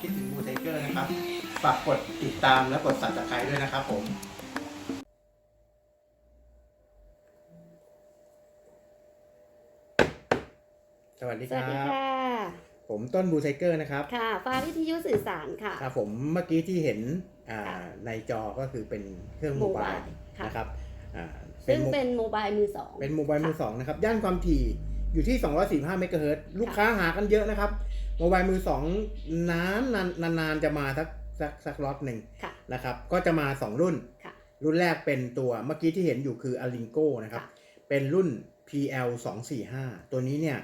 คิดถึงบูไทเกอร์นะครับ ฝากกดติดตามและกด subscribe ด้วยนะครับผมสวัสดีสควัรัดีบ ค่ะ ผมต้นบูไทเกอร์นะครับ ค่ะ ฟ้าวิทยุสื่อสารค่ะ ครับผมเมื่อกี้ที่เห็นอ่าค่ะในจอก็คือเป็นเครื่องโมบายค่ะ นะครับอ่าซึ่งโมเป็นโมบายมือสอง เป็นโมบายมือสองนะครับ ย่านความถี่อยู่ที่ 245 เมกะเฮิรตซ์ลูกค้าหากันเยอะนะครับ โมบายมือสองนานนานนานๆจะมาสักสักสักล็อตหนึ่งค่ะนะครับ ก็จะมา 2 รุ่นค่ะรุ่นแรกเป็นตัวเมื่อกี้ที่เห็นอยู่คือ a l i n g o นะครับค่ะเป็นรุ่น PL 2 4 5ตัวนี้เนี่ย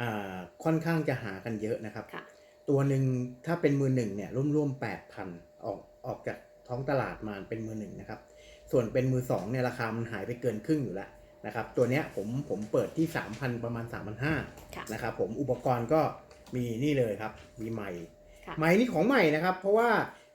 อ่าค่อนข้างจะหากันเยอะนะครับค่ะตัวหนึ่งถ้าเป็นมือหนึ่งเนี่ยร่วมๆ8,000ออกออกจากท้องตลาดมาเป็นมือหนึ่งนะครับ ส่วนเป็นมือสองเนี่ยราคามันหายไปเกินครึ่งอยู่แล้วนะครับ ตัวเนี้ยผมผมเปิดที่ 3,000 ประมาณ 3,500ค่ะนะครับผมอุปกรณ์ก็ มีนี่เลยครับ มีไม้ค่ะไม้นี่ของใหม่นะครับ เพราะว่า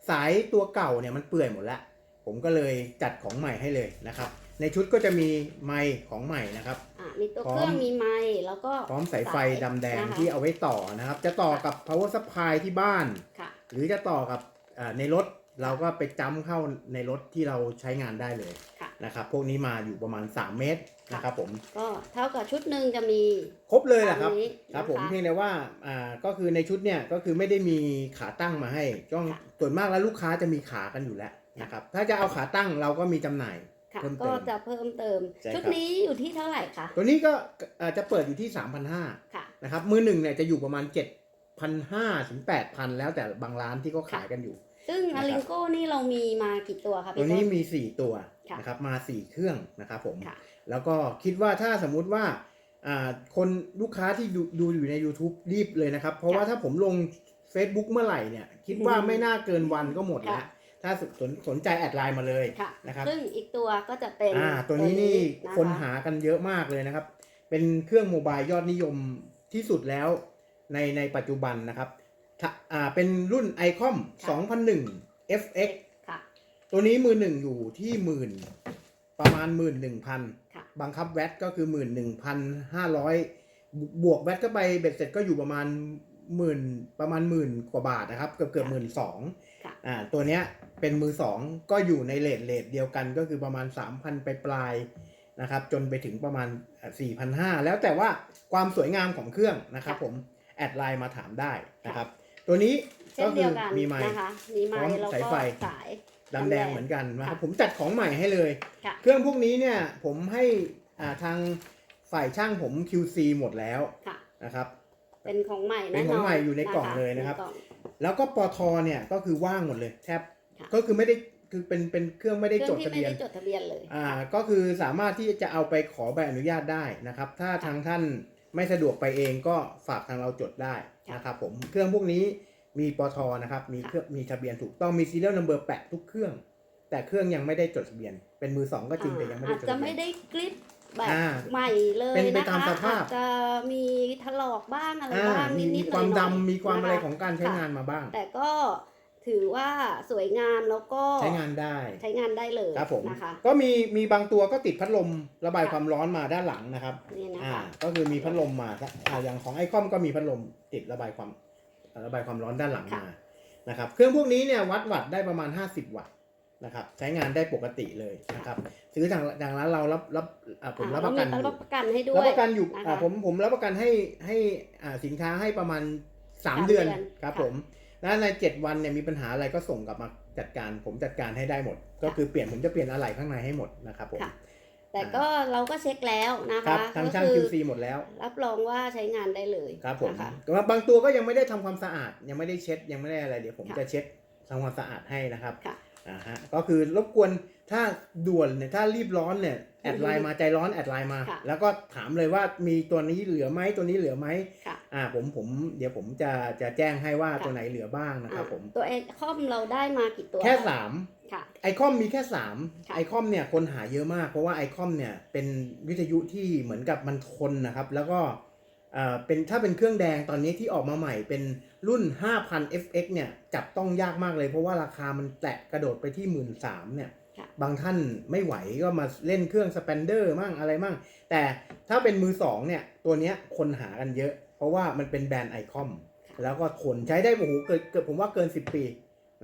สายตัวเก่าเนี่ยมันเปื่อยหมดแล้ว ผมก็เลยจัดของใหม่ให้เลยนะครับ ในชุดก็จะมีไม้ของใหม่นะครับอะมีตัวพร้อมเครื่องมีไมค์แล้วก็พร้อมสายไฟดำแดงนะคะที่เอาไว้ต่อนะครับ จะต่อกับ power supply ที่บ้านค่ะหรือจะต่อกับอ่าในรถเราก็ไปจ้ำเข้าในรถที่เราใช้งานได้เลยค่ะ นะครับพวกนี้มาอยู่ประมาณ 3 เมตรนะครับผมก็เท่ากับชุดหนึ่งจะมี ครบเลยแหละครับตามนี้ครับผมนะคะเพียงแต่ว่าอ่าก็คือในชุดเนี่ยก็คือไม่ได้มีขาตั้งมาให้จ้องค่ะส่วนมากแล้วลูกค้าจะมีขากันอยู่แล้วนะครับถ้าจะเอาขาตั้งเราก็มีจำหน่ายค่ะเพิ่มเติมก็จะเพิ่มเติมใช่ครับชุดนี้อยู่ที่เท่าไหร่คะตัวนี้ก็อ่าจะเปิดอยู่ที่ 3,500ค่ะนะครับมือหนึ่งเนี่ยจะอยู่ประมาณ 7,500ถึง8,000 แล้วแต่บางร้านที่เขาขายกันอยู่ ซึ่งนะครัอาบริงโก้นี่เรามีมากี่ตัวคะตัพี่วนี้ต้น มี 4 ตัวค่ะนะครับมา 4 เครื่องนะครับผม ค่ะ แล้วก็คิดว่าถ้าสมมุติว่าอ่าคนลูกค้าที่ดูดูอยู่ใน YouTube รีบเลยนะครับ เพราะว่าถ้าผมลง Facebook เมื่อไหร่เนี่ย คิดว่าไม่น่าเกินวันก็หมดแล้วค่ะถ้าสสนสนใจแอดไลน์มาเลย ค่ะ นะครับ ซึ่งอีกตัวก็จะเป็นอ่าตัวนี้นี่ะะ คนหากันเยอะมากเลยนะครับ เป็นเครื่องโมบายยอดนิยมที่สุดแล้วในในปัจจุบันนะครับ ถ้าอ่าเป็นรุ่น ICOM 2001 FX ค่ะ ตัวนี้มือหนึ่งอยู่ที่หมื่นประมาณหมื่นหนึ่งพันค่ะ บังคับแวตก็คือหมื่นหนึ่งพันห้าร้อยบวกแวตก็ไปเบ็ดเสร็จก็อยู่ประมาณหมื่นประมาณหมื่นกว่าบาทนะครับ เกือบเกือบหมื่นสองค่ะ อ่าตัวเนี้ยเป็นมือสองก็อยู่ในเลทเลทเดียวกันก็คือประมาณสามพันไปปลายๆนะครับ จนไปถึงประมาณสี่พันห้าแล้วแต่ว่าความสวยงามของเครื่องนะครับผม แอดไลน์มาถามได้นะครับ ตัวนี้เช่ก็นคืเดีอยวกันมีไมค์นะคะมีไม้พร้อมแล้วสายก็ไฟสายดำแดงเหมือนกันนะครับค่ะผมจัดของใหม่ให้เลยค่ะเครื่องพวกนี้เนี่ยผมให้อ่าทางฝ่ายช่างผม QC หมดแล้วค่ะนะครับ เป็นของใหม่เป็นของใหม่อยู่ในกล่องเลยนะครับใกล่องแล้วก็ปอทเนี่ยก็คือว่างหมดเลยแทบค่ะก็คือไม่ได้คือเป็นเป็นเครื่องไม่ได้เคจรื่อดงที่ทะไม่เบียนได้จดทะเบียนเลยอ่าก็คือสามารถที่จะเอาไปขอใบอนุญาตได้นะครับ ถ้าทางท่าน ไม่สะดวกไปเองก็ฝากทางเราจดได้นะครับผมเครื่องพวกนี้มีปทนะครับมีเครื่องมีทะเบียนถูกต้องมี serial number แปะทุกเครื่อง แต่เครื่องยังไม่ได้จดทะเบียน เป็นมือสองก็จริงแต่ยังไม่ได้อาจจดจะทะเบีไม่ยนได้กริปแบบอ่าใหม่เลยเป็นไปนะตามคะสภาพอาจจะมีถลอกบ้างอะไรอ่าบ้างมีนิมีดๆความหน่อยๆดำมีความอะไรนะคะของการใช้งานมาบ้าง แต่ก็ ถือว่าสวยงามแล้วก็ใช้งานได้ใช้งานได้เลยครับผมนะคะ ก็มีมีบางตัวก็ติดพัดลมระบายค่ะความร้อนมาด้านหลังนะครับนี่นะอ่าคะ ก็คือมีพัดลมมาอ่าอย่างของไอคอมก็มีพัดลมติดระบายความระบายความร้อนด้านหลังมานะครับ เครื่องพวกนี้เนี่ยวัดวัตต์ได้ประมาณ 50 วัตต์นะครับใช้งานได้ปกติเลยนะครับซื้อทางทางร้านเรารับรับอ่าผมรับประกันออ่ายู่เรามีรับประกันให้ด้วรับยประกันอยู่นะคะอ่าผมผมรับประกันให้ให้อ่าสินค้าให้ประมาณสาม3เดือนเดือนครับค่ะผม แล้วใน7วันเนี่ยมีปัญหาอะไรก็ส่งกลับมาจัดการผมจัดการให้ได้หมด ก็คือเปลี่ยนผมจะเปลี่ยนอะไหล่ข้างในให้หมดนะครับผมค่ะแต่ก็เราก็เช็คแล้วนะครัคะบทางช่างก็คือ QC หมดแล้ว รับรองว่าใช้งานได้เลยครับผมนะคะแต่ว่าบางตัวก็ยังไม่ได้ทำความสะอาด ยังไม่ได้เช็ดยังไม่ได้อะไรเดี๋ยวผมค่ะจะเช็ดทำความสะอาดให้นะครับค่ะอ่าฮะก็คือรบกวนถ้าด่วนเนี่ยถ้ารีบร้อนเนี่ยแอดไลน์มาใจร้อนแอดไลน์มาค่ะแล้วก็ถามเลยว่ามีตัวนี้เหลือไหมตัวนี้เหลือไหมค่ะ อ่าผมผมเดี๋ยวผมจะจะแจ้งให้ว่าค่ะตัวไหนเหลือบ้างนะครับผมอ่าตัวเอคอมเราได้มากี่ตัว แค่สามค่ะไอคอมมีแค่สามค่ะไอคอมเนี่ยคนหาเยอะมาก เพราะว่าไอคอมเนี่ยเป็นวิทยุที่เหมือนกับมันทนนะครับ แล้วก็เอ่อเป็นถ้าเป็นเครื่องแดงตอนนี้ที่ออกมาใหม่เป็นรุ่น 5,000 FX เนี่ยจับต้องยากมากเลย เพราะว่าราคามันแตะกระโดดไปที่1 3ื่นเนี่ยค่ะบางท่านไม่ไหวก็มาเล่นเครื่องสเปนเดอร์มั่งอะไรมั่ง แต่ถ้าเป็นมือสองเนี่ยตัวเนี้ยคนหากันเยอะ เพราะว่ามันเป็นแบรนด์ไอคอมค่ะแล้วก็ทนใช้ได้โอ้โหเกิดเกิดผมว่าเกิน 10 ปี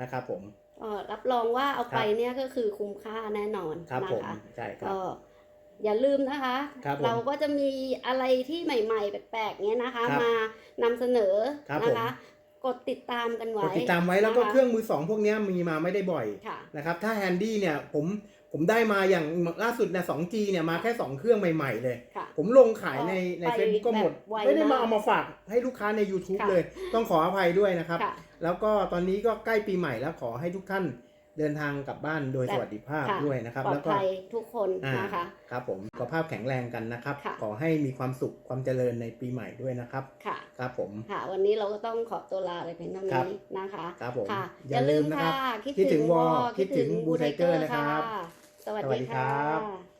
นะครับผมก็รับรองว่าเอาไปเนี่ยก็คือคุ้มค่าแน่นอนครับนะผมคะใช่ครับก็อย่าลืมนะคะครับผมเราก็จะมีอะไรที่ใหม่ ๆ แปลกๆเนี้ยนะคะครับมานำเสนอครับนะคะผมกดติดตามกันไว้กดติดตามไว้แล้วก็นะคะเครื่องมือสองพวกเนี้ยมีมาไม่ได้บ่อยค่ะนะครับถ้าแฮนดี้เนี่ยผม ผมได้มาอย่างล่าสุดเนี่ย 2G เนี่ยมาแค่ 2 เครื่องใหม่ๆเลย ค่ะ ผมลงขายในในไปเฟซบุ๊กก็หมด แบบไวไม่ได้มามากเอามาฝากให้ลูกค้าใน YouTube ค่ะ เลย ต้องขออภัยด้วยนะครับ ค่ะ แล้วก็ตอนนี้ก็ใกล้ปีใหม่แล้วขอให้ทุกท่าน เดินทางกลับบ้านโดยแบบสวัสดิภาพค่ะด้วยนะครับปลอแล้ดวก็ภัยทุกคนอ่านะคะครับผมสุขภาพแข็งแรงกันนะครับค่ะขอให้มีความสุขความเจริญในปีใหม่ด้วยนะครับค่ะครับผมค่ะ วันนี้เราก็ต้องขอตัวลาไปเพียงเท่าครับนี้นะคะครับผมค่ะอย่าลืมนะครับค่ะคิดถึงวอคิดถึงคิดถึงบูไทเกอร์ Blue Tiger นะครับค่ะสวัสสวัสดีดีคค่รับะ